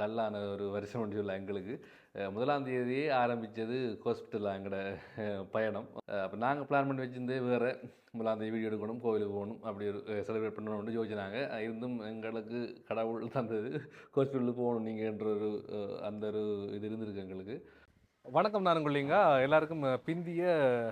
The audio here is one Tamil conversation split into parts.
டல்லான ஒரு வருஷம் ஒன்று எங்களுக்கு. முதலாம் தேதியே ஆரம்பித்தது ஹாஸ்பிட்டலில் எங்களோட பயணம். அப்போ நாங்கள் பிளான் பண்ணி வச்சிருந்து வேறு. முதலாம் தேதி வீடியோ எடுக்கணும் கோவிலுக்கு போகணும் அப்படி ஒரு செலிப்ரேட் பண்ணணும்னு யோசிச்சாங்க. இருந்தும் எங்களுக்கு கடவுள் தந்தது. ஹாஸ்பிட்டலுக்கு போகணும் நீங்கன்ற ஒரு அந்த ஒரு இது இருந்திருக்கு எங்களுக்கு. வணக்கம் நான் கொள்ளிங்க எல்லாருக்கும் பிந்திய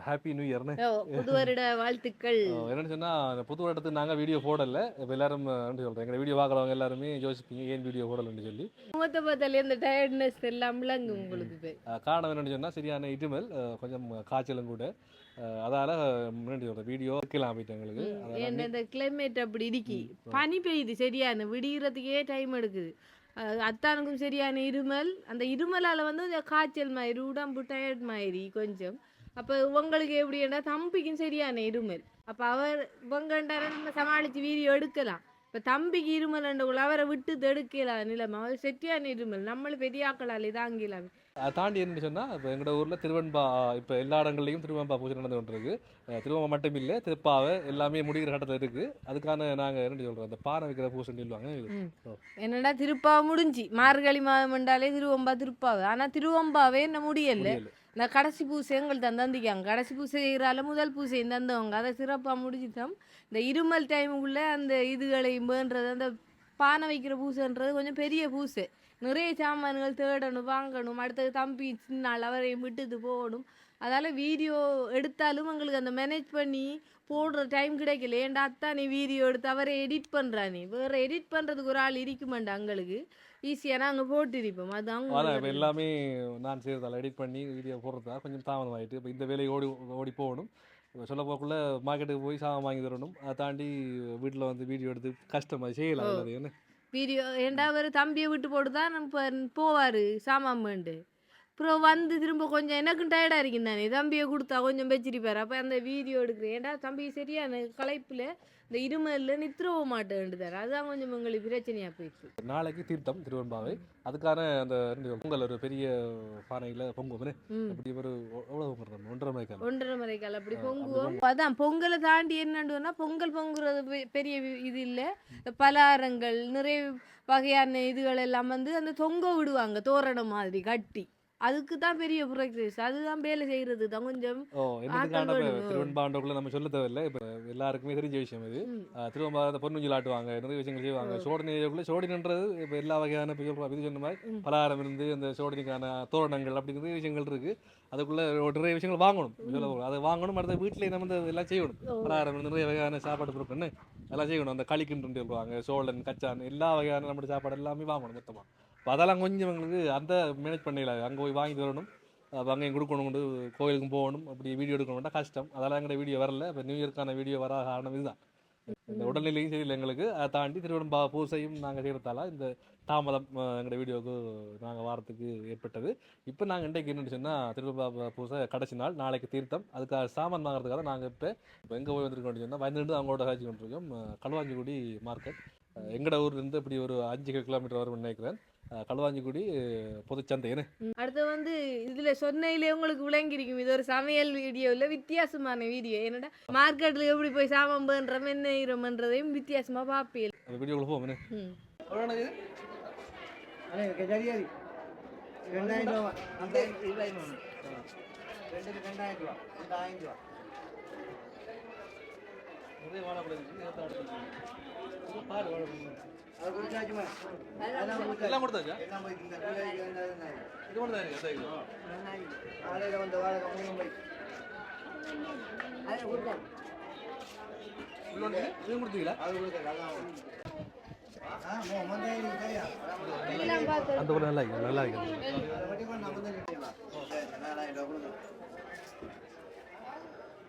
ஹாப்பி நியூ இயர்னு புது வருட வாழ்த்துக்கள். என்னன்னு சொன்னா அந்த புது இடத்துக்கு நாங்கள் வீடியோ போடல. இப்போ எல்லாரும் சொல்றேன் எங்களை வீடியோ பார்க்குறவங்க எல்லாருமே யோசிப்பீங்க ஏன் வீடியோ போடலன்னு சொல்லி? முகத்தை பார்த்தாலே இந்த டயர்ட்னஸ் எல்லாம் விளங்கும் உங்களுக்கு காரணம் என்னன்னு சொன்னா சரியான இடுமல் அஹ், கொஞ்சம் காய்ச்சலும் கூட. அதால முன்னாடி சொல்ற வீடியோ போயிட்டு எங்களுக்கு. இந்த கிளைமேட் அப்படி இருக்கி பனி பெய்யுது சரியான. விடிகிறதுக்கே டைம் எடுக்குது. அத்தானுக்கும் சரியான இருமல். அந்த இருமலால் வந்து காய்ச்சல் மாதிரி உடம்பு டயர்ட் மாதிரி கொஞ்சம். அப்போ உங்களுக்கு எப்படின்னா தம்பிக்கும் சரியான இருமல். அப்போ அவர் இவங்கண்டார நம்ம சமாளித்து வீடியோ எடுக்கலாம். இப்போ தம்பிக்கு இருமல்ன்றக்குள்ள அவரை விட்டு தடுக்கலாம் நிலைமை. அவர் செட்டியான இருமல். நம்மளும் பெரியாக்களால் இதாங்கலாமே தாண்டி என்னன்னு சொன்னா இப்போ எங்களோட ஊர்ல திருவன்பா இப்போ எல்லா இடங்கள்லையும் திருவன்பா பூஜை நடந்து கொண்டிருக்கு. திருவம்பா மட்டும் இல்லை திருப்பாவை எல்லாமே முடிகிற கட்டத்தில் இருக்கு. அதுக்கான நாங்க என்ன சொல்றோம் அந்த பானை வைக்கிற பூசைன்னு சொல்லுவாங்க. என்னடா திருப்பா முடிஞ்சு? மார்கழி மாதம் என்றாலே திருவம்பா திருப்பாவை. ஆனா திருவம்பாவே என்ன முடியல. இந்த கடைசி பூசை எங்கள் தந்திக்காங்க கடைசி பூசை செய்கிறால முதல் பூசையும் தந்தவங்க. அதை சிறப்பாக முடிச்சுட்டோம் இந்த இருமல் டைமுக்குள்ள அந்த இதுகளையும் வேண்டது அந்த பானை வைக்கிற பூசைன்றது கொஞ்சம் பெரிய பூசை. நிறைய சாமான்கள் தேடணும் வாங்கணும். அடுத்தது தம்பி சின்னால் அவரையும் விட்டுட்டு போகணும். அதால் வீடியோ எடுத்தாலும் எங்களுக்கு அந்த மேனேஜ் பண்ணி போடுற டைம் கிடைக்கல. ஏன்டா அத்தான் நீ வீடியோ எடுத்து அவரை எடிட் பண்ணுறா நீ? வேறு எடிட் பண்ணுறதுக்கு ஒரு ஆள் இருக்குமாண்டா எங்களுக்கு. ஈஸியாக நாங்கள் போட்டிருப்போம். அது அதான் இப்போ அவங்க எல்லாமே நான் செய்கிறதால எடிட் பண்ணி வீடியோ போடுறதா கொஞ்சம் தாமதம் ஆகிட்டு இப்போ இந்த வேலையை ஓடி ஓடி போகணும். இப்போ சொல்ல போக்குள்ள மார்க்கெட்டுக்கு போய் சாமான் வாங்கி தரணும். அதை தாண்டி வீட்டில் வந்து வீடியோ எடுத்து கஷ்டமாக செய்யலாம். என்ன வீடியோ ஏண்டா அவர் தம்பியை விட்டு போட்டு தான் இப்போ போவார் சாமான் வேண்டு அப்புறம் வந்து திரும்ப கொஞ்சம் எனக்கும் டயர்டாக இருக்கும் தானே தம்பியை கொடுத்தா கொஞ்சம் வச்சிருப்பார் அப்போ அந்த வீடியோ எடுக்கிறேன். ஏண்டா தம்பி சரியான களைப்பில் இந்த இருமலில் நித்திரவ மாட்டேன்டுதார் அதுதான் கொஞ்சம் எங்களுக்கு பிரச்சனையாக போயிடுச்சு. நாளைக்கு தீர்த்தம் திருவெண்பாவை. அதுக்கான அந்த பொங்கல் ஒரு பெரிய பானையில் பொங்குவோம் ம். அப்படி ஒரு எவ்வளோ ஒன்றரை மணிக்கால் ஒன்றரை மறைக்கால் அப்படி பொங்குவோம். அதான் பொங்கலை தாண்டி என்னண்டுன்னா பொங்கல் பொங்குறது பெரிய இது இல்லை. இந்த பலகாரங்கள் நிறைய வகையான இதுகள் எல்லாம் வந்து அந்த தொங்க விடுவாங்க தோரணம் மாதிரி கட்டி. அதுக்கு தான் பெரிய ப்ராக்டிஸ் அதுதான் வேலை செய்யறது தான் கொஞ்சம். திருவெண்பாண்டக்குள்ள நம்ம சொல்ல தேவையில்லை. இப்போ எல்லாருக்குமே தெரிஞ்ச விஷயம் இது. திருவம்பா அந்த பொன்னுஞ்சல் ஆட்டுவாங்க. நிறைய விஷயங்கள் செய்வாங்க. சோடனைக்குள்ள சோடினன்றது இப்போ எல்லா வகையான இது சொன்ன மாதிரி. பலகாரம் இருந்து அந்த சோடனைக்கான தோரணங்கள் அப்படி நிறைய விஷயங்கள் இருக்கு. அதுக்குள்ள ஒரு நிறைய விஷயங்கள் வாங்கணும். சொல்ல போகணும். அதை வாங்கணும் அடுத்த வீட்டில் நம்ம எல்லாம் செய்யணும். பலகாரம் இருந்து நிறைய வகையான சாப்பாடு பொருட்கள் எல்லாம் செய்யணும். அந்த களிக்குன்னு சொல்லுவாங்க சோழன் கச்சான் எல்லா வகையான நம்ம சாப்பாடு எல்லாமே வாங்கணும் மொத்தமாக அதெல்லாம் கொஞ்சம் எங்களுக்கு அந்த மேனேஜ் பண்ணல அங்கே போய் வாங்கி வரணும். அங்கே அங்கேயும் கொடுக்கணும் கொண்டு கோயிலுக்கும் போகணும். அப்படி வீடியோ எடுக்கணும்னா கஷ்டம். அதெல்லாம் எங்கள்கிட்ட வீடியோ வரல. இப்போ நியூ இயர்க்கான வீடியோ வர காரணம் இதுதான். இந்த உடல்நிலையும் சரியில்லை எங்களுக்கு. அதை தாண்டி திருவண்ணம்பா பூசையும் நாங்கள் செய்கிறதால இந்த தாமதம் எங்களோட வீடியோவுக்கு நாங்கள் வாரத்துக்கு ஏற்பட்டது. இப்போ நாங்கள் இன்றைக்கு என்னென்னு சொன்னால் திருவண்ணம்பா பூசை கடைசி நாள் நாளைக்கு தீர்த்தம். அதுக்காக சாமான் வாங்குறதுக்காக நாங்கள் இப்போ இப்போ எங்கே போய் வந்திருக்கோம்னு சொன்னால் வந்துட்டு அவங்களோட காட்சி கொண்டிருக்கோம். அஹ், களுவாஞ்சிக்குடி மார்க்கெட் எங்களோட ஊர்லேருந்து இப்படி ஒரு அஞ்சு கிலோமீட்டர் வரும்னு நினைக்கிறேன். களுவாஞ்சிக்குடி அஹ், பொதுச்சந்தை என்ன? ம். அடுத்து வந்து இதுல சொன்னையிலே உங்களுக்கு விளங்கியிருக்கும். இது ஒரு சமையல் வீடியோ இல்ல வித்தியாசமான வீடியோ என்னடா? மார்க்கெட்ல எப்படி போய் சாமான் பண்றோம் என்ன ஈரம்ன்றதையும் வித்தியாசமா பார்ப்பீங்க அந்த வீடியோக்குள்ள போவோம். ரெண்டாயிரம் ரூபா. ரெண்டாயிரம் ரூபா. ஆயிரம் ரூபா. வாழைப்பழம் பாரு வாழைப்பழம். அது கொடுத்தாச்சுமா எல்லாம் கொடுத்தாச்சு. எல்லாம் கொடுத்தாச்சா எல்லாம் போய் இந்த கூலிக்கு வந்தது நாய். இது மட்டும் தான் இருக்கு அதான் காலையில வந்த வாழை மூணு போய் அதை கொடுத்தாச்சு உள்ள ஒன்று இது கொடுத்தீங்களா அது கொடுத்தாச்சு அதான் ஆ மோ மந்தாயிரம் கையா எல்லாம் பார்த்து அந்த கூட நல்லா இருக்கு நல்லா இருக்கு அதை மட்டும் கூட நான் வந்து நிறுத்திடலாம். சரி, நாலாயிரம் ரூபா கொடுங்க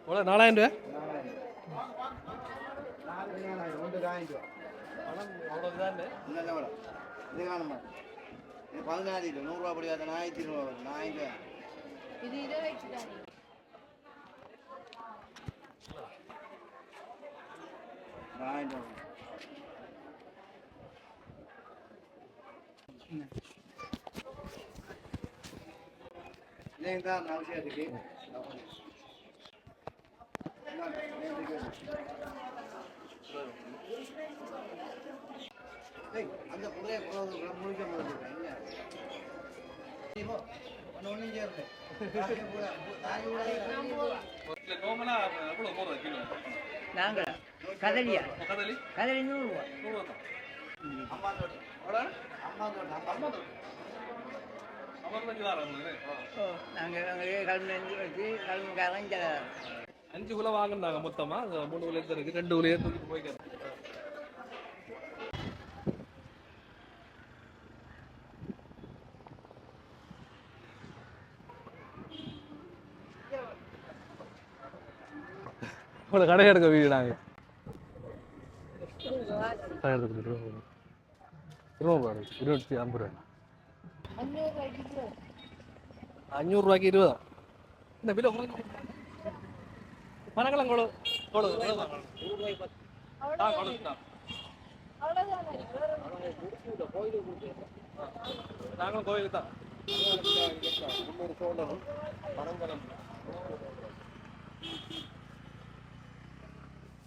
எவ்வளோ நாலாயிரம் ரூபா பணம் அவ்வளோ இதான் இல்லை மேடம் இது காணுமா? இது பதினாறு இல்லை நூறுரூவா படி பார்த்தா ஆயிரத்தி நூறுரூவா வரும். ரூபா இது இதை வச்சுட்டாங்க ஆயிரம் ரூபா வரும். இல்லைங்க தான் அவசியத்துக்கு ஏய், அந்த புதைய முடிக்க முடியும் போ ஒன்று ஒன்றும் சேரல தாய் கூட தாய் கூட நார்மலா எவ்வளவு போடுறது கிலோ? நாங்கள் கதலியா? கதலி? கதலி நூறு ரூபா தான் அம்மா தோட்டம் அம்மா தோட்டம் அம்மா சில அஞ்சு குலை வாங்கினாங்க மொத்தமா. மூணு குலை எடுத்து இருக்கு. ரெண்டு குலையே தூக்கிட்டு போய்க்கிறேன். ஒரு கடை எடுக்க வீடு நாங்கள் கடை எடுக்க இருபது ரூபா இருபத்தி ஐம்பது ரூபா அஞ்சூறுரூவாய்க்கு இருபதா இந்த பில்லு உங்களுக்கு மரங்களும் கொடு கொடு ஆ கொடுத்துட்டா நாங்களும் கோயிலுக்கு தான்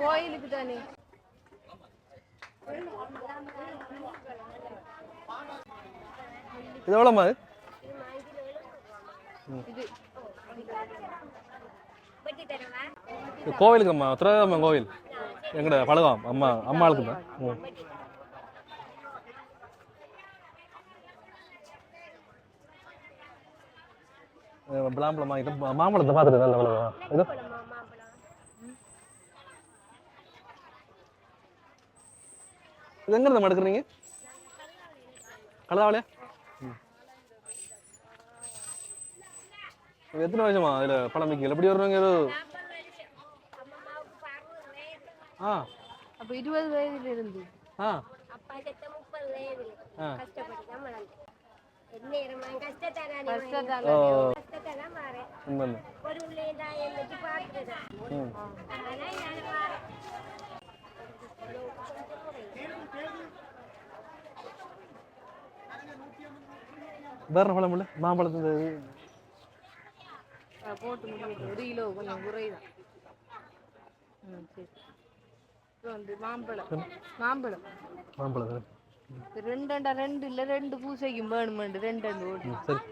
கோயிலுக்கு தானே இது எவ்வளோமா இது இது இது கோவிலுக்கு அம்மா திரேதாம்மா கோவில். எங்கட பழகம் அம்மா அம்மாளுக்கு தான். ம். இது மாம்பழத்தை பார்த்துட்டு நல்ல விளவா இது. இது எங்க இருந்து எடுக்கிறீங்க? கலதாவலையா எத்தனை வருஷமா அதுல பழம் விற்கல எப்படி வருவாங்க ஏதோ ஆ அப்ப இருபது வயதுல இருந்து ஆ அப்பா செத்த முப்பது வயதுல ஆ. கஷ்டப்பட்டு தான் வளர்ந்தேன் எந்நேரமா கஷ்டத்தானே கஷ்டத்தால ஓ கஷ்டத்தான் மாறேன் உண்மை ஒரு உள்ளே தான் என்னைக்கு பார்த்துதான் ம் ஆனா நான் மாறேன் வேற பழம் இல்லை மாம்பழத்து அஹ் போட்டு முடியும். ஒரு கிலோ கொஞ்சம் குறைதான். ம் சரி. இது வந்து மாம்பழம். மாம்பழம். மாம்பழம் ரெண்டண்டா ரெண்டு இல்ல ரெண்டு பூசைக்கும் வேணுமெண்டு ரெண்டு ரெண்டு ஓட்டு சரி.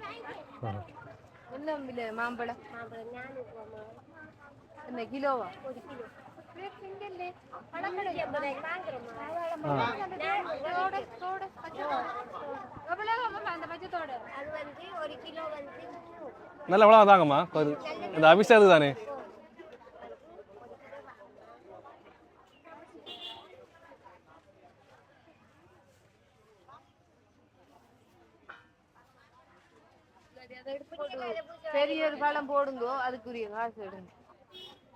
என்ன மாம்பழம் மாம்பழம்? என்ன கிலோவா? ஒரு கிலோ நல்ல எவ்வளோ தாங்கம்மா. ஒரு இந்த அபிஷேகம் தானே? பெரிய ஒரு பழம் போடுங்கோ அதுக்குரிய காசு எடுங்க.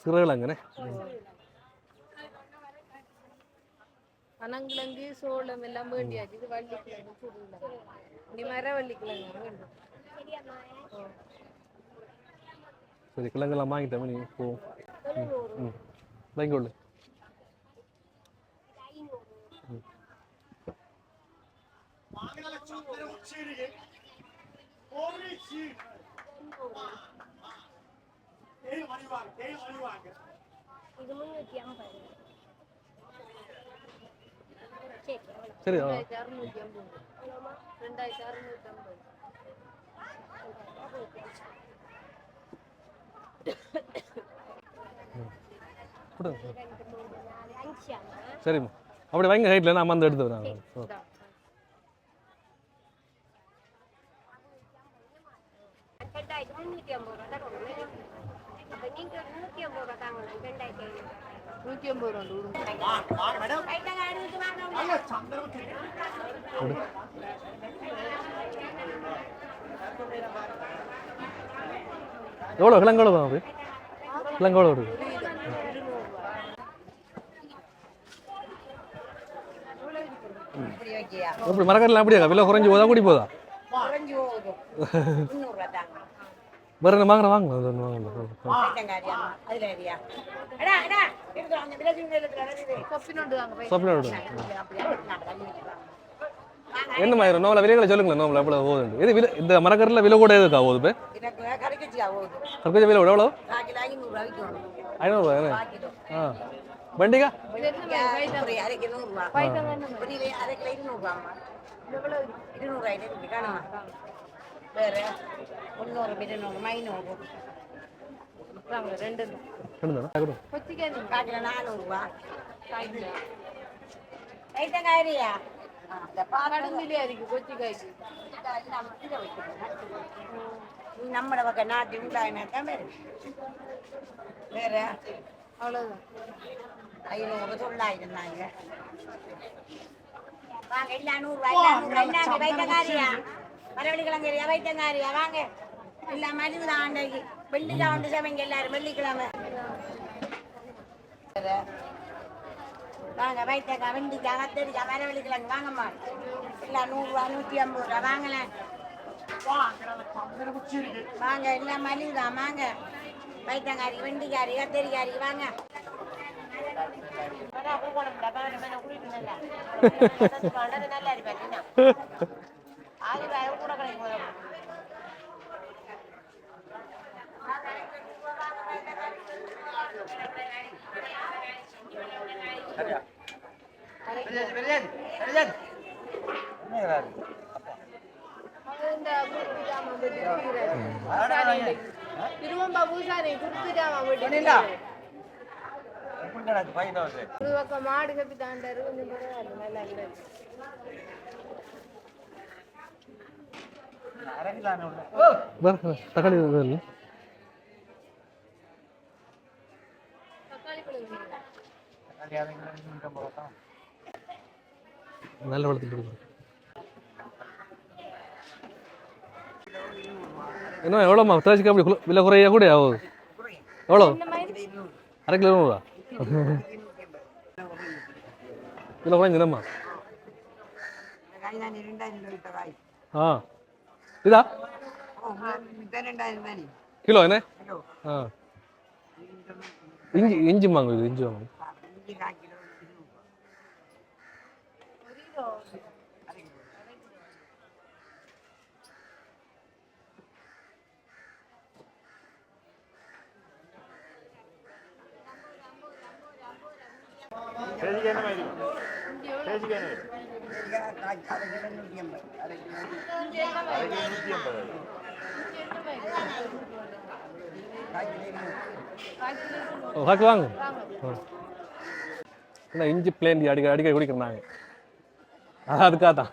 സിറകളെങ്ങനെ പനങ്കിളങ്ക് സോളം എല്ലാം വേണ്ടിയാക്കി. ഇത് വള്ളിക്കിളങ്ങ് ചുരുണ്ട ഇനി മരവള്ളിക്കിളങ്ങ വേണ്ട சரி கிழங்கெல்லாம் வாங்கிட்டேன் நீ போ சரி சரிம்மா அப்படி வைங்க ஹைட்டில் நான் வந்து எடுத்து ரெண்டாயிரத்தி முந்நூற்றி ஐம்பது ரூபா தான் கொடுக்கணும். அப்ப நீங்க நூற்றி ஐம்பது ரூபா தாங்க ரெண்டாயிரத்தி ஐநூறு நூற்றி ஐம்பது ரூபா எவ்வளோ கிழங்கு எவ்வளோ அப்படி கிழங்கு எவ்வளோ வருது இப்படி வைக்கியா எப்படி மரக்கட்டில் அப்படியா விலை குறைஞ்சி போதா கூடி போதா குறைஞ்சு போகுது முந்நூறுரூவா தாங்க வேறு என்ன வாங்குறேன் வாங்க. அது ஒன்று வாங்க வாங்க என்ன மாதிரி நோவில் விலைகளை சொல்லுங்களேன். நோவில் எவ்வளோ போகுது இது விலை இந்த மரக்கட்டில் விலை கூட எதுக்கா போகுது கற்கஜ விலை எவ்வளோ ஐநூறுரூவா ஆ. வண்டிக்கா? முந்நூறு இருநூறு ஐநூறு வாங்க ரெண்டு நீங்க காக்கில் நானூறுரூவா வைத்தங்காரியா இந்த கடுமையிலே இருக்கு கொச்சிக்காய்க்கு நீ நம்மட பக்கம் நாட்டு உண்டாயினா தான் வேறு வேற? அவ்வளோதான் ஐநூறு தொள்ளாயிரம் வாங்க நூறுரூவா வைத்தங்காரியா மரவள்ளிக்கிழங்கரியா வைத்தங்காரியா வாங்க எல்லாம் மலிவு தான் ஆண்டைக்கு வெள்ளிக்கிழமை வந்து சமைங்க எல்லாரும் வெள்ளிக்கிழமை. வாங்க வைத்தக்கா வெண்டிக்கா கத்தரிக்கா மரவள்ளிக்கிழங்கு வாங்கம்மா எல்லாம் நூறுரூவா நூற்றி ஐம்பது ரூபா வாங்கலேன் வாங்க எல்லாம் மலிவு தான் வாங்க வைத்தங்காரி வெண்டிக்காரி கத்தரிக்காரி வாங்க நல்லா. என்ன? ஆதி வேற கூட கிடைக்கும் விற்கிறாரு. திருவம்பா பூசாரி ஜாமான் வெட்டி. ஒரு பக்கம் மாடு கப்பி தாண்டாரு கொஞ்சம் பரவாயில்ல நல்லா இல்லை வேறு தக்காளி இது இல்லை தக்காளி பழம் நல்ல வளர்த்துட்டு இருக்கு என்ன எவ்வளோம்மா தேர்ச்சிக்கு அப்படி குளு- விலை குறைய கூட ஆகுது எவ்வளோ அரை கிலோ நூறுவா கிலோ குறைஞ்சுனம்மா இந்த காய் தான் இரண்டாயிரம் ரூபாய் வித்த காய். ஆ இதா ஓ, வித்த ரெண்டாயிரம் தானே? கிலோ என்ன கிலோ. ஆ இஞ்சி இஞ்சி வாக்கு வாங்க. என்ன இஞ்சி பிளேன் அடிக்க அடிக்க குடிக்கிறோம் நாங்கள் அது அதுக்காக தான்.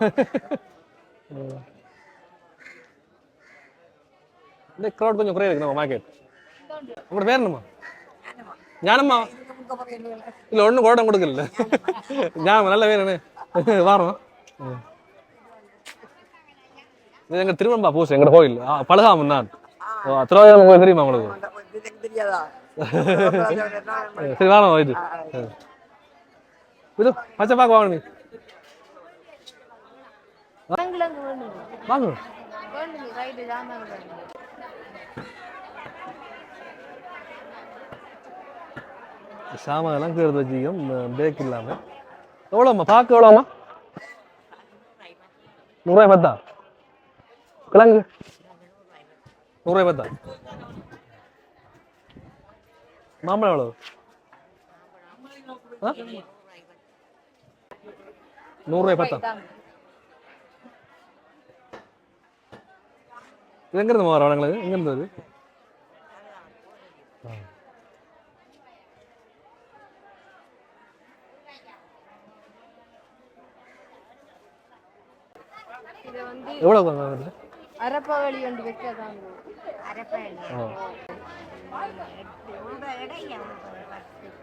இந்த க்ரௌட் கொஞ்சம் குறைய இருக்கு நம்ம மார்க்கெட் உங்களோட பேர் என்னம்மா? ஞானம்மா. இல்லை ஒன்றும் குடம் கொடுக்கல. ஞானம் நல்ல வேணுண்ணே வாரம். இது எங்கள் திருவம்பா பூசை எங்களோட கோயில். ஆ, பலகாமன் தான். ஓ, திருவாயூர் கோயில் தெரியுமா உங்களுக்கு? சரி வாரம் இது. இது பச்சை பாக்கு வாங்க. வாங்க சாமான்லாம் கீழே எடுத்து வச்சுக்கோம் பேக் இல்லாமல் எவ்வளோம்மா பார்க்க எவ்வளோம்மா நூறுரூவாய் பத்தா? கிழங்கு? நூறுரூவாய் பத்தா? மாம்பழம் எவ்வளோ ஆ? நூறுரூவாய் பத்தா? இது எங்கேருந்து வர வளங்களுக்கு எங்கேருந்து அது இதை வந்து எவ்வளோ வருது அரப்பவழி ஒன்று வைக்கதாங்க அரைப்பேன் ஆ ரொம்ப இடையா பத்து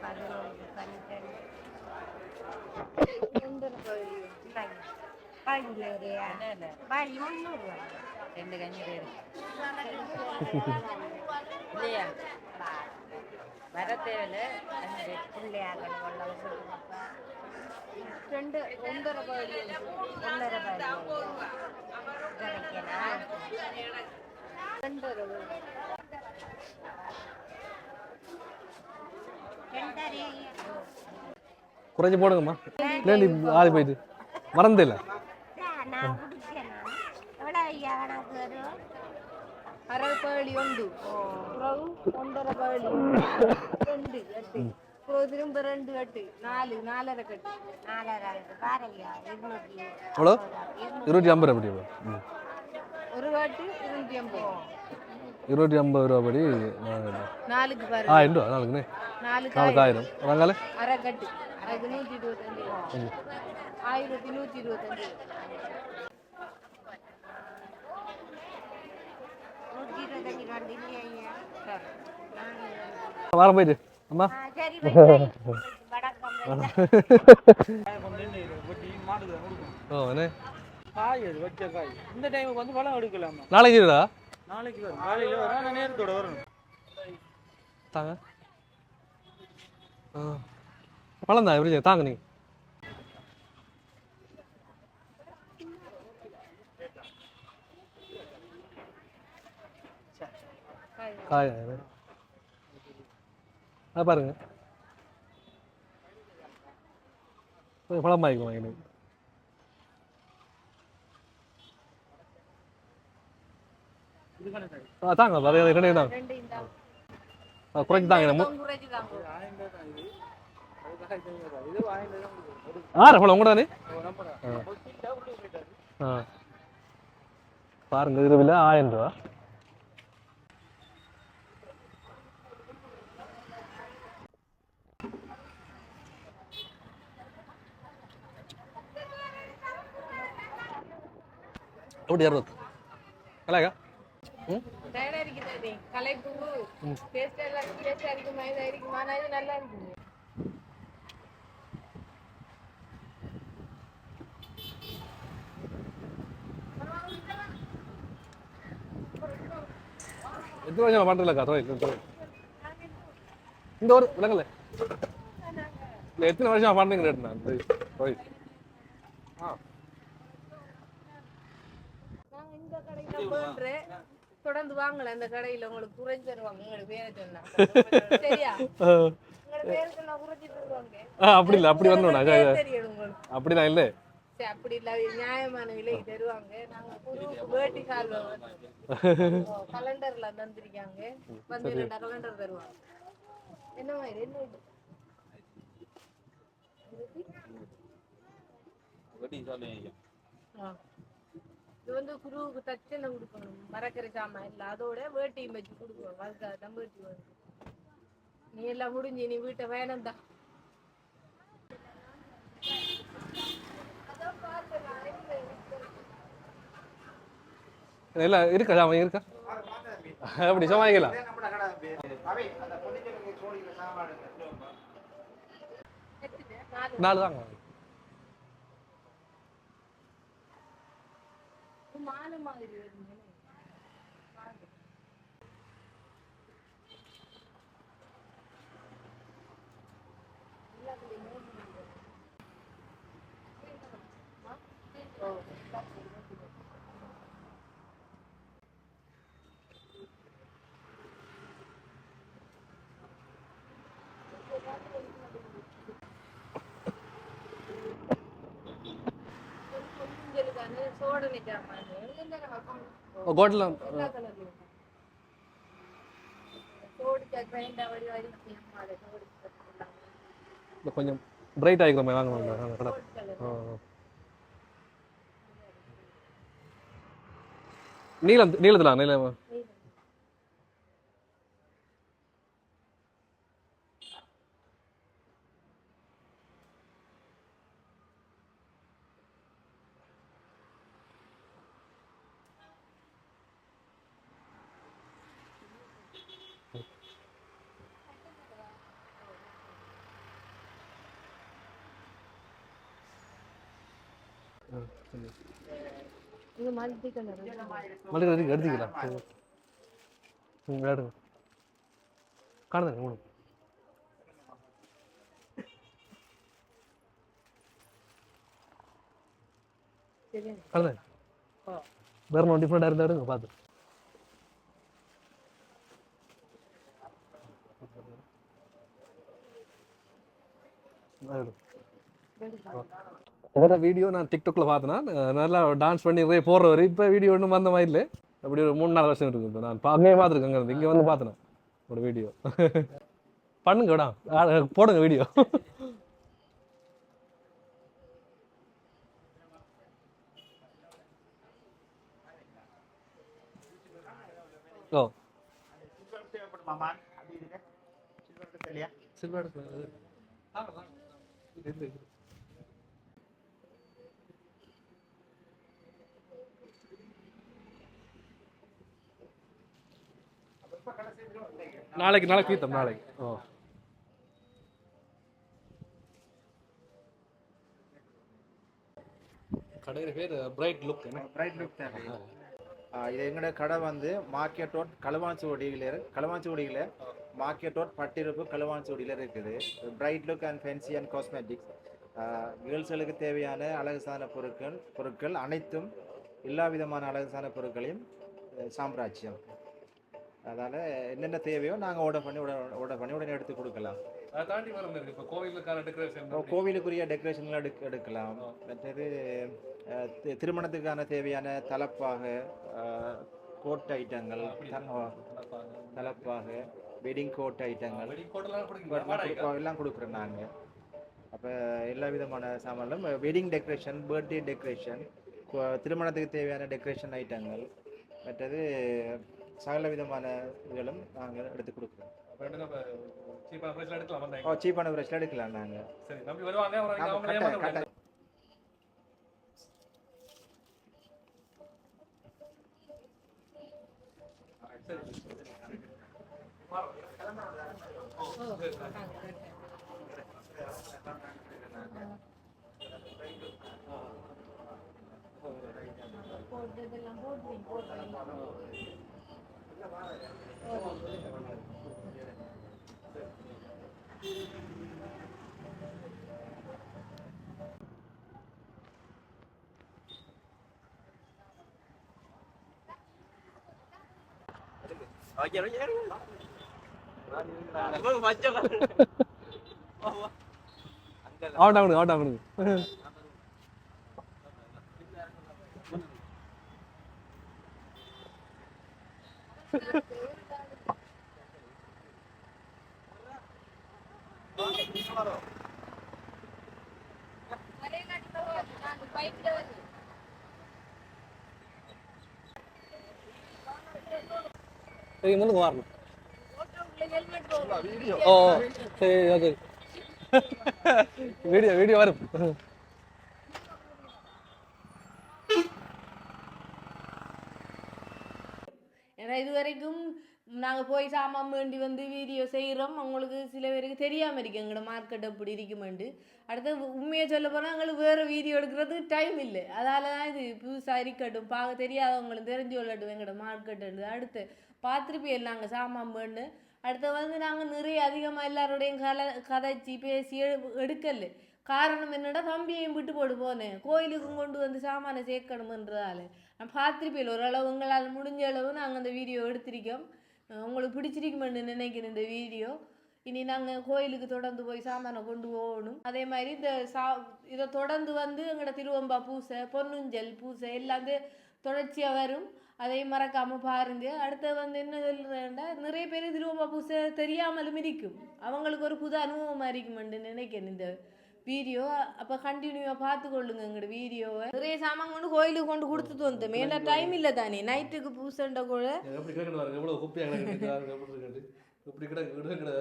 பதினொன்று பன்னெண்டு பதினேழு பாடி முந்நூறுவா ரெண்டு கஞ்சி இல்லையா? வர தேவையில்ல பிள்ளையார்கள் கொள்ள ரெண்டு ஒன்றரை பவழி ஒன்றரை பாடி கிடைக்கலாம். ரெண்டரை குறைஞ்சி போடுங்கம்மா. இல்லைண்டி ஆதி போயிட்டு மறந்து இல்லை நான் குடிச்சேன் எவ்வளோ ஐயா கணக்கு வரும் அரை பவழி உண்டு புறவு ஒன்றரை பவழி ரெண்டு கட்டு இப்போ திரும்ப ரெண்டு கட்டு நாலு நாலரை கட்டு நாலாயிரம் பாருங்க இருநூற்றி எவ்வளோ இருநூற்றி ஐம்பது ரூபா படி எவ்வளோ ம் ஒரு கட்டு இருநூத்தி ஐம்பது இருநூற்றி ஐம்பது ரூபா படி நாலு நாலுக்கு பாரு ஆயிரம் ரூபா நாளுக்குண்ணே நாலுக்கு நாளுக்கு ஆயிரம் வராங்களே அரை கட்டு அதுக்கு நூற்றி இருபத்தஞ்சு ஆயிரத்தி நூற்றி இருபத்தஞ்சு நூற்றி இருபத்தஞ்சு ரெண்டு இல்லையா ஐயா வாரம் போயிட்டு அம்மா ஆ, சரி வைக்கிறேன். வணக்கம் ஓ என்ன காய் அது வச்ச காய் இந்த டைமுக்கு வர போயிடு அம்மா. நாளைக்கு நாளைக்கு நேரத்தோட தாங்க. பழம் தான் எப்படி தாங்க நீங்கள் காய் அது பாருங்க. கொஞ்சம் பழம் வாங்கிக்கணும் எனக்கு தாங்க அது ரெண்டு தாங்க குறைச்சி தாங்க நம்ம. ஆறு பழம். ஆ பாருங்க விலை ஆயிரம் ரூபா எப்படி அறுபது கலாக்கா ம் டயர்டா இருக்குது கலைப்பு டேஸ்ட் எல்லாம் டேஸ்டா இருக்குமா இதா இருக்குமா ஆனா இது நல்லா இருக்குது எத்தனை வருஷம் பண்ணுறதுலக்கா தொழில் இந்த தொழில் இந்த ஒரு விலங்கல இல்லை எத்தனை வருஷம் பண்ணுறீங்க ரேட் நான் இந்த தொழில் ஆ நாங்க பண்றேன் தொடர்ந்து வாங்கல இந்த கடையில. உங்களுக்கு குறைஞ்சு தருவாங்க. உங்களுக்கு பேரை சொன்னா. சரியா? உங்களோட பேரை சொன்னா குறைச்சி தருவாங்க அப்படி இல்லை. அப்படி வரணும் தெரியும் உங்களுக்கு. அப்படிலாம் இல்லை. சரி அப்படி இல்ல. நியாயமான விலைக்கு தருவாங்க. நாங்க புது வேட்டி கால் கலண்டர்ல தந்திருக்காங்க. வந்து ரெண்டா கலண்டர் தருவாங்க. என்ன மாதிரி? என்ன இது? ஆ. இது வந்து குருவுக்கு தச்சனை கொடுக்கணும். மரக்கரை சாமான் இல்ல அதோட வேட்டியும் வச்சு கொடுக்குவோம் அதுக்காக தான் வேட்டி வருது நீ எல்லாம் முடிஞ்சு நீ வீட்டை வேணும் தான். இல்லை இருக்கா? சாமான் இருக்கா? அப்படி சமாளிக்கலாம். நாலு தாங்க. மாலை மாதிரி சோடிச்சு கொஞ்சம் பிரைட் ஆகிக்கிற மாதிரி வாங்க வாங்க கடை. நீளம் நீளத்தில் நீளம்? இது மல்டி கலர் மல்லிகை எடுத்து எடுத்துக்கலாம். ம் விளையாடுங்க காணுங்க வேற டிஃப்ரெண்டாக எடுங்க பார்த்து வேற வீடியோ நான் டிக்டாக்ல பார்த்தேன்னா நல்லா டான்ஸ் பண்ணி நிறைய போடுறவர். இப்போ வீடியோ ஒன்றும் வந்த மாதிரி இல்லை. அப்படி ஒரு மூணு நாலு வருஷம் இருக்கு இப்போ. நான் அங்கேயே பார்த்துருக்கேன் அங்கே இங்கே வந்து பார்த்தேன் ஒரு வீடியோ பண்ணுங்க விடா போடுங்க வீடியோ ஓ. சில்வர் சில்வர் நாளைக்கு நாளைக்கு தீர்த்தம் நாளைக்கு. ஓ. கடையில் பேர் பிரைட் லுக் பிரைட் லுக் தான் ஆ, இது எங்களோட கடை வந்து மார்க்கெட் ரோட் களுவாஞ்சுவடியில் களுவாஞ்சுவடியில் மார்க்கெட் ரோட் பட்டிருப்பு களுவாஞ்சுவடியில் இருக்குது. Bright look and fancy and cosmetics கேர்ள்ஸ்களுக்கு தேவையான அழகு சாதன பொருட்கள் பொருட்கள் அனைத்தும் எல்லா விதமான அழகு சாதன பொருட்களையும் சாம்ராஜ்யம். அதனால் என்னென்ன தேவையோ நாங்கள் ஆர்டர் பண்ணி உடனே ஆர்டர் பண்ணி உடனே எடுத்து கொடுக்கலாம். அதை தாண்டி இருக்கு. இப்போ கோவிலுக்கான டெக்கரேஷன் கோவிலுக்குரிய டெக்கரேஷன்லாம் எடுக்க எடுக்கலாம். மற்றது திருமணத்துக்கான தேவையான தலப்பாக கோட் ஐட்டங்கள் தலப்பாக. வெட்டிங் கோட் ஐட்டங்கள் எல்லாம் கொடுக்குறோம் நாங்கள் அப்போ எல்லா விதமான சாமான்களும் வெட்டிங் டெக்கரேஷன் பர்த்டே டெக்கரேஷன் திருமணத்துக்கு தேவையான டெக்கரேஷன் ஐட்டங்கள் மற்றது சகல விதமான இதுகளும் நாங்கள் எடுத்து கொடுக்குறோம். ஓ சீப்பான ப்ரெஷ்ல எடுக்கலாம் நாங்கள். போட்டதெல்லாம் போட்டு போட்டு Oye, oye, oye. Out, out, out, out. வரணும் ஓ சரி ஓகே வீடியோ வீடியோ வரும் ஏன்னா இது வரைக்கும் நாங்கள் போய் சாமான் வேண்டி வந்து வீடியோ செய்கிறோம் அவங்களுக்கு சில பேருக்கு தெரியாமல் இருக்கு. எங்களோட மார்க்கெட் எப்படி இருக்குமெண்டு. அடுத்து உண்மையை சொல்ல போனால் எங்களுக்கு வேறு வீடியோ எடுக்கிறதுக்கு டைம் இல்லை. அதால தான் இது புதுசாக இருக்கட்டும். பார்க்க தெரியாதவங்களும் தெரிஞ்சு கொள்ளட்டும் எங்களோட மார்க்கெட்டு அடுத்து பார்த்துருப்பியல் நாங்கள் சாமான் வேண்டு அடுத்து வந்து நாங்கள் நிறைய அதிகமாக எல்லாரோடையும் கல கதைச்சி பேசி எடு- எடுக்கல காரணம் என்னடா? தம்பியையும் விட்டு போட்டு போனேன் கோயிலுக்கும் கொண்டு வந்து சாமானை சேர்க்கணுமன்றதால. நான் பார்த்துருப்பேன் ஓரளவு உங்களால் முடிஞ்ச அளவு நாங்கள் அந்த வீடியோ எடுத்திருக்கோம். உங்களுக்கு பிடிச்சிருக்குமென்னு நினைக்கிறேன் இந்த வீடியோ. இனி நாங்கள் கோயிலுக்கு தொடர்ந்து போய் சாமானை கொண்டு போகணும். அதே மாதிரி இந்த சா இதை தொடர்ந்து வந்து எங்களோட திருவம்பா பூசை பொன்னுஞ்சல் பூசை எல்லாம் தொடர்ச்சியாக வரும். அதையும் மறக்காமல் பாருங்க. அடுத்து வந்து என்ன சொல்கிறேன்டா நிறைய பேர் திருவம்பா பூசை தெரியாமலும் இருக்கும். அவங்களுக்கு ஒரு புது அனுபவமாக இருக்குமென்று நினைக்கிறேன் இந்த வீடியோ அப்போ கண்டினியூவாக பார்த்து கொள்ளுங்க எங்களோட வீடியோவை. நிறைய சாமான் கொண்டு கோயிலுக்கு கொண்டு கொடுத்துட்டு வந்தோம் ஏன்னா டைம் இல்லை தானே நைட்டுக்கு பூசைன்ற கூட. எப்படி பாருங்க. எவ்வளோ குப்பையாக கிடக்கு இப்படி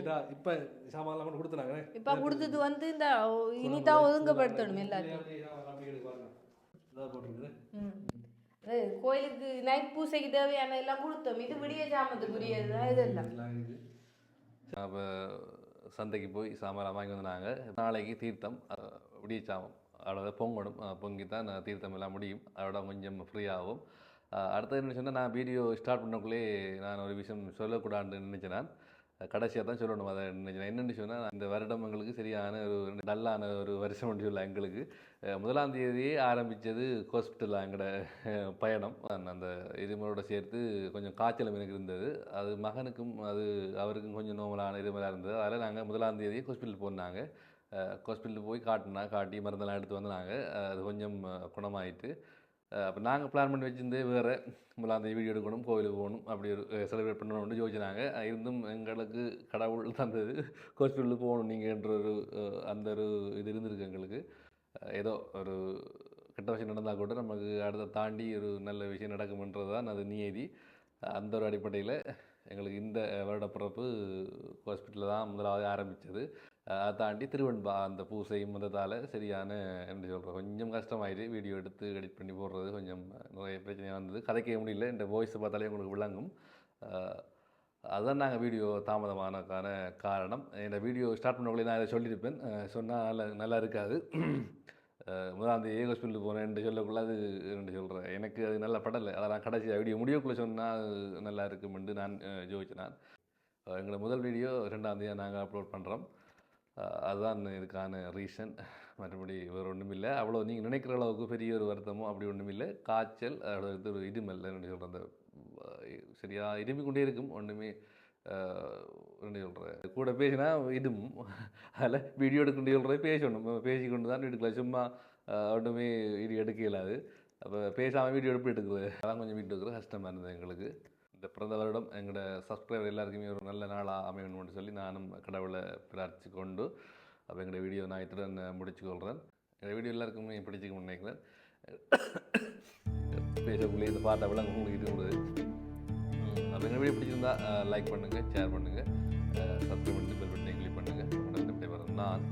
ஏன்னா இப்போ சாமான்லாம் கொண்டு கொடுத்துனாங்க இப்போ கொடுத்தது வந்து இந்த இனிதான் ஒதுங்கப்படுத்தணும் எல்லாத்தையும் கோயிலுக்கு நைட் பூசைக்கு தேவையான எல்லாம் கொடுத்தோம். இது விடிய சாமத்துக்குரியது இதெல்லாம். அப்போ சந்தைக்கு போய் சாமான் வாங்கி வந்தாங்க. நாளைக்கு தீர்த்தம் விடிய சாமம் அதோட பொங்கணும் பொங்கி தான் நான் தீர்த்தம் எல்லாம் முடியும். அதோட கொஞ்சம் ஃப்ரீயாகும் அடுத்தது என்ன சொன்னால் நான் வீடியோ ஸ்டார்ட் பண்ணக்குள்ளே நான் ஒரு விஷயம் சொல்லக்கூடாதுன்னு நினச்சேன் நான். கடைசியாக தான் சொல்லணும். அதை என்னென்னு சொன்னால் இந்த வருடம் எங்களுக்கு சரியான ஒரு டல்லான ஒரு வருஷம் சொல்ல எங்களுக்கு. முதலாம் தேதியே ஆரம்பித்தது ஹாஸ்பிட்டலில் எங்களோட பயணம். அந்த இருமலோட சேர்த்து கொஞ்சம் காய்ச்சலும் எனக்கு இருந்தது. அது மகனுக்கும் அது அவருக்கும் கொஞ்சம் நோமலான இருமலாக இருந்தது. அதில் நாங்கள் முதலாம் தேதி ஹாஸ்பிட்டல் போனாங்க. ஹாஸ்பிட்டலுக்கு போய் காட்டினா காட்டி மருந்தெல்லாம் எடுத்து வந்தாங்க. அது கொஞ்சம் குணமாயிட்டு அப்போ நாங்கள் பிளான் பண்ணி வச்சிருந்து வேறு. முதலாம் அந்த வீடியோ எடுக்கணும் கோவிலுக்கு போகணும் அப்படி ஒரு செலிப்ரேட் பண்ணணும்னு யோசிச்சாங்க. இருந்தும் எங்களுக்கு கடவுள் தந்தது. ஹாஸ்பிட்டலுக்கு போகணும் நீங்கள்ன்ற ஒரு அந்த ஒரு இது இருந்திருக்கு எங்களுக்கு. ஏதோ ஒரு கெட்ட விஷயம் நடந்தால் கூட நமக்கு அடுத்த தாண்டி ஒரு நல்ல விஷயம் நடக்கும்ன்றது தான் அது நியதி. அந்த ஒரு அடிப்படையில் எங்களுக்கு இந்த வருட பிறப்பு ஹாஸ்பிட்டலில் தான் முதலாவது ஆரம்பித்தது அதை தாண்டி திருவெண்பா அந்த பூசையும் வந்ததால் சரியான என்ன சொல்கிறேன் கொஞ்சம் கஷ்டமாயிடுச்சு வீடியோ எடுத்து எடிட் பண்ணி போடுறது கொஞ்சம் நிறைய பிரச்சனையாக வந்தது. கதைக்க முடியல இந்த வாய்ஸை பார்த்தாலே உங்களுக்கு விளங்கும். அதுதான் நாங்கள் வீடியோ தாமதமானக்கான காரணம். இந்த வீடியோ ஸ்டார்ட் பண்ணக்குள்ளே நான் இதை சொல்லியிருப்பேன். சொன்னால் நல்லா நல்லா இருக்காது. அஹ் முதலாம் தேதி ஹாஸ்பிட்டலுக்கு போனேன் சொல்லக்குள்ள அது என்ன சொல்கிறேன் எனக்கு அது நல்லா படலை அதை நான் கடைசி வீடியோ முடியக்குள்ளே சொன்னால் நல்லா இருக்குமென்று நான் அஹ், நான் எங்களோட முதல் வீடியோ ரெண்டாம் தேதி நாங்கள் அப்லோட் பண்ணுறோம் அதுதான் இதுக்கான ரீசன் மற்றபடி வேறு ஒன்றும் இல்லை. அவ்வளோ நீங்கள் நினைக்கிற அளவுக்கு பெரிய ஒரு வருத்தமோ அப்படி ஒன்றும் இல்லை. காய்ச்சல் அடுத்து ஒரு இருமல் என்ன சொல்கிறேன் அந்த சரியாக சரியா கொண்டே இருக்கும். ஒன்றுமே என்ன சொல்கிறேன் கூட பேசினா இதுவும் அதில் வீடியோ எடுக்கணும் சொல்கிறேன் பேசணும். பேசிக்கொண்டு தான் எடுக்கலாம் சும்மா ஒன்றுமே இது எடுக்க இயலாது அப்போ பேசாமல் வீடியோ எடுப்பு எடுக்கிறது? அதான் கொஞ்சம் வீட்டு எடுக்கிறது கஷ்டமாக இருந்தது எங்களுக்கு. இந்த பிறந்த வருடம் எங்களோட சப்ஸ்கிரைபர் எல்லாருக்குமே ஒரு நல்ல நாளாக அமையணும்னு சொல்லி நானும் கடவுளை பிரார்த்திச்சு கொண்டு அப்போ எங்களோட வீடியோ நான் இத்துடன் முடிச்சுக்கொள்கிறேன் எங்கள் வீடியோ எல்லாருக்குமே பிடிச்சிக்கணும்னு நினைக்கிறேன். பேசக்குள்ளே இந்த பாட்டை விளங்க உங்களுக்கு இது கொடுது அப்போ வீடியோ பிடிச்சிருந்தா லைக் பண்ணுங்கள் ஷேர் பண்ணுங்கள் சப்ஸ்கிரைப் பண்ணிட்டு பெல் பட்டனை கிளிக் பண்ணுங்கள் உடனே நான்